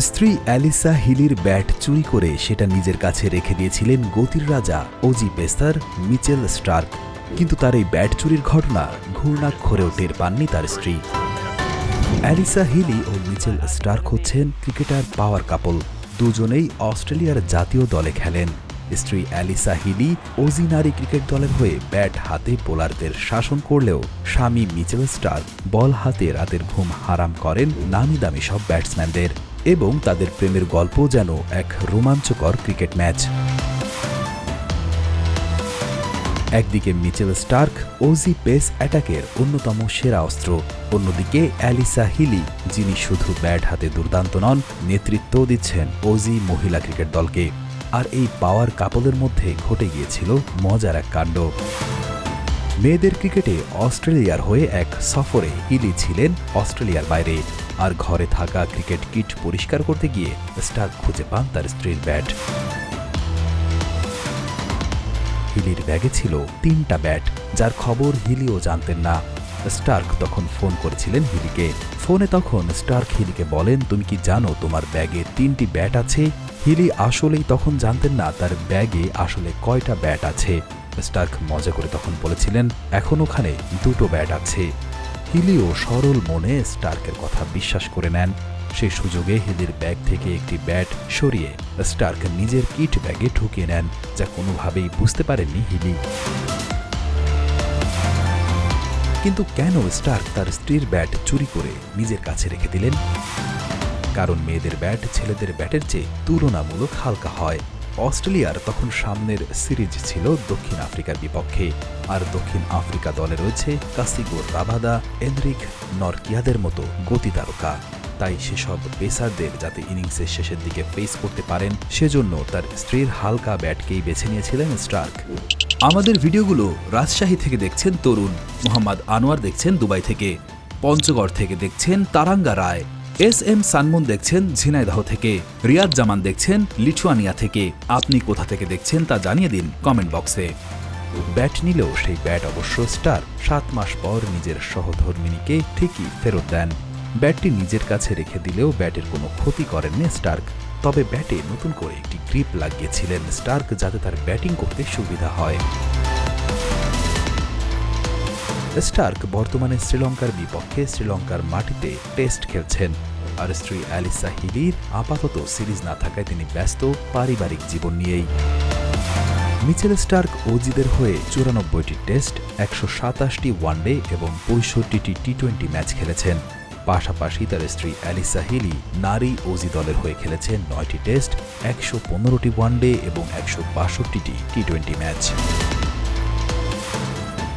স্ত্রী Alyssa হিলির bat চুরি করে সেটা নিজের কাছে রেখে দিয়েছিলেন গতির রাজা ওজি পেস্তার মিচেল স্টার্ক। কিন্তু তার এই ব্যাট চুরির ঘটনা ঘূর্ণাক্ষরেও টের পাননি তার স্ত্রী। অ্যালিসা হিলি ও মিচেল স্টার্ক হচ্ছেন ক্রিকেটার পাওয়ার কাপল। দুজনেই অস্ট্রেলিয়ার জাতীয় দলে খেলেন। স্ত্রী অ্যালিসা হিলি ওজি নারী ক্রিকেট দলের হয়ে ব্যাট হাতে বোলারদের শাসন করলেও স্বামী মিচেল স্টার্ক বল হাতে রাতের ঘুম হারাম করেন নামি দামি সব ব্যাটসম্যানদের। এবং তাদের প্রেমের গল্প যেন এক রোমাঞ্চকর ক্রিকেট ম্যাচ। একদিকে মিচেল স্টার্ক, ওজি পেস অ্যাটাকের অন্যতম সেরা অস্ত্র। অন্যদিকে অ্যালিসা হিলি, যিনি শুধু ব্যাট হাতে দুর্দান্ত নন, নেতৃত্ব দিচ্ছেন ওজি মহিলা ক্রিকেট দলকে। আর এই পাওয়ার কাপলের মধ্যে ঘটে গিয়েছিল মজার এক কাণ্ড। মেয়েদের ক্রিকেটে অস্ট্রেলিয়ার হয়ে এক সফরে হিলি ছিলেন অস্ট্রেলিয়ার বাইরে। আর ঘরে থাকা ক্রিকেট কিট পরিষ্কার করতে গিয়ে স্টার্ক খুঁজে পান তার স্ত্রীর ব্যাট। হিলির ব্যাগে ছিল তিনটা ব্যাট, যার খবর হিলিও জানতেন না। স্টার্ক তখন ফোন করেছিলেন হিলিকে। ফোনে তখন স্টার্ক হিলিকে বলেন, তুমি কি জানো তোমার ব্যাগে তিনটি ব্যাট আছে? হিলি আসলেই তখন জানতেন না তার ব্যাগে আসলে কয়টা ব্যাট আছে। স্টার্ক মজা করে তখন বলেছিলেন, এখন ওখানে দুটো ব্যাট আছে। হিলিও সরল মনে স্টার্কের কথা বিশ্বাস করে নেন। সেই সুযোগে হিলির ব্যাগ থেকে একটি ব্যাট সরিয়ে স্টার্ক নিজের কিট ব্যাগে ঢুকিয়ে নেন, যা কোনোভাবেই বুঝতে পারেননি হিলি। কিন্তু কেন স্টার্ক তার স্ত্রীর ব্যাট চুরি করে নিজের কাছে রেখে দিলেন? কারণ মেয়েদের ব্যাট ছেলেদের ব্যাটের চেয়ে তুলনামূলক হালকা হয়। অস্ট্রেলিয়ার তখন সামনের সিরিজ ছিল দক্ষিণ আফ্রিকার বিপক্ষে, আর দক্ষিণ আফ্রিকা দলে রয়েছে কাসিগো রাবাদা এনরিক নরকিয়াদের মতো গতি তারকা তাই সেসব পেসারদের যাতে ইনিংসের শেষের দিকে ফেস করতে পারেন, সেজন্য তার স্ত্রীর হালকা ব্যাটকেই বেছে নিয়েছিলেন স্টার্ক। আমাদের ভিডিওগুলো রাজশাহী থেকে দেখছেন তরুণ, মোহাম্মদ আনোয়ার দেখছেন দুবাই থেকে, পঞ্চগড় থেকে দেখছেন Taranga Roy. S M Sunmoon দেখছেন ঝিনাইদহ থেকে। রিয়াদ জামান দেখছেন লিচুয়ানিয়া থেকে। আপনি কোথা থেকে দেখছেন তা জানিয়ে দিন কমেন্ট বক্সে। ব্যাট নিলেও সেই ব্যাট অবশ্য স্টার। সাত মাস পর নিজের সহধর্মিনীকে ঠিকই ফেরত দেন। ব্যাটটি নিজের কাছে রেখে দিলেও ব্যাটের কোনো ক্ষতি করেননি স্টার্ক। তবে ব্যাটে নতুন করে একটি গ্রিপ লাগিয়েছিলেন স্টার্ক, যাতে তার ব্যাটিং করতে সুবিধা হয়। স্টার্ক বর্তমানে শ্রীলঙ্কার বিপক্ষে শ্রীলঙ্কার মাটিতে টেস্ট খেলছেন। আর স্ত্রী অ্যালিসা হিলির আপাতত সিরিজ না থাকায় তিনি ব্যস্ত পারিবারিক জীবন নিয়েই। মিচেল স্টার্ক ওজিদের হয়ে চুরানব্বইটি টেস্ট, একশো সাতাশটি ওয়ানডে এবং পঁয়ষট্টিটি টি টোয়েন্টি ম্যাচ খেলেছেন। পাশাপাশি তার স্ত্রী অ্যালিসা হিলি নারী ওজি দলের হয়ে খেলেছেন নয়টি টেস্ট, একশো পনেরোটি ওয়ানডে এবং একশো বাষট্টিটি টি টোয়েন্টি ম্যাচ।